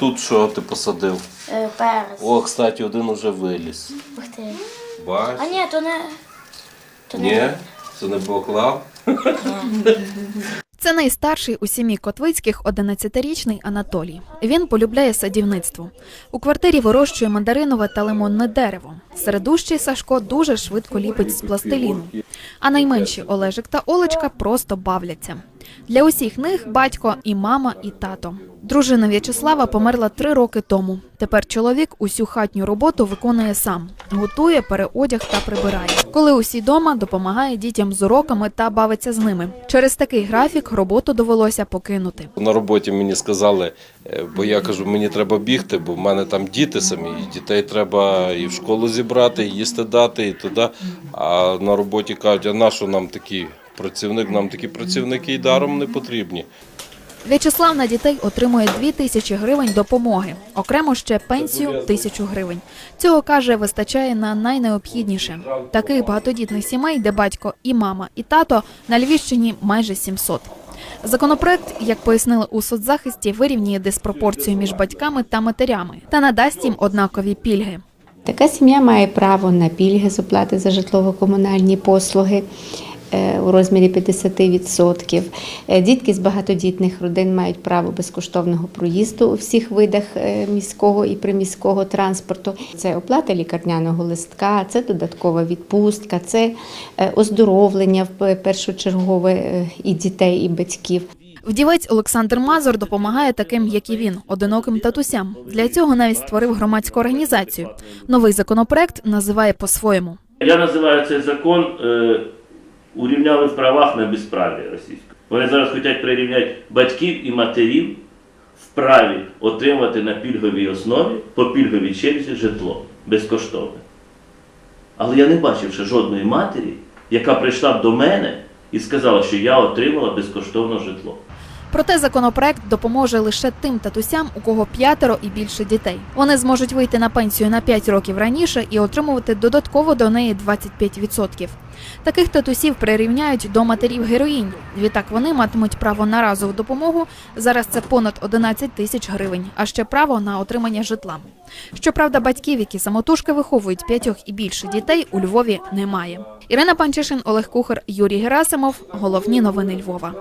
тут що ти посадив? Е, перець. О, кстати, один уже виліз. Ух ти. Бач? А ні, то не. То не. Ні, це не поклав. Це найстарший у сім'ї Котвицьких 11-річний Анатолій. Він полюбляє садівництво. У квартирі вирощує мандаринове та лимонне дерево. Середущий Сашко дуже швидко ліпить з пластиліну. А найменші Олежик та Олечка просто бавляться. Для усіх них батько і мама, і тато. Дружина В'ячеслава померла три роки тому. Тепер чоловік усю хатню роботу виконує сам: готує, переодяг та прибирає. Коли усі дома, допомагає дітям з уроками та бавиться з ними. Через такий графік роботу довелося покинути. На роботі мені сказали, е, бо я кажу, мені треба бігти, бо в мене там діти самі, і дітей треба і в школу зібрати, і їсти дати, і туди. А на роботі кажуть, а на що нам такі працівник, нам такі працівники і даром не потрібні. В'ячеслав на дітей отримує 2 тисячі гривень допомоги, окремо ще пенсію тисячу гривень. Цього каже, вистачає на найнеобхідніше. Таких багатодітних сімей, де батько і мама, і тато на Львівщині майже 700. Законопроект, як пояснили у соцзахисті, вирівнює диспропорцію між батьками та матерями та надасть їм однакові пільги. Така сім'я має право на пільги з оплати за житлово-комунальні послуги у розмірі 50%. Е, Дітки з багатодітних родин мають право безкоштовного проїзду у всіх видах е, міського і приміського транспорту. Це оплата лікарняного листка, це додаткова відпустка, це е, оздоровлення в першочергове е, і дітей, і батьків. Вдівець Олександр Мазур допомагає таким, як і він, одиноким татусям. Для цього навіть створив громадську організацію. Новий законопроект називає по-своєму. Я називаю цей закон е, урівняли в правах на безправі російську. Вони зараз хочуть прирівняти батьків і матерів в праві отримати на пільговій основі по пільговій черзі житло безкоштовне. Але я не бачив ще жодної матері, яка прийшла б до мене і сказала, що я отримала безкоштовне житло. Проте законопроект допоможе лише тим татусям, у кого п'ятеро і більше дітей. Вони зможуть вийти на пенсію на 5 років раніше і отримувати додатково до неї 25%. Таких татусів прирівняють до матерів героїнь. Відтак вони матимуть право на разову допомогу. Зараз це понад 11 тисяч гривень, а ще право на отримання житла. Щоправда, батьків, які самотужки виховують п'ятьох і більше дітей, у Львові немає. Ірина Панчишин, Олег Кухар, Юрій Герасимов. Головні новини Львова.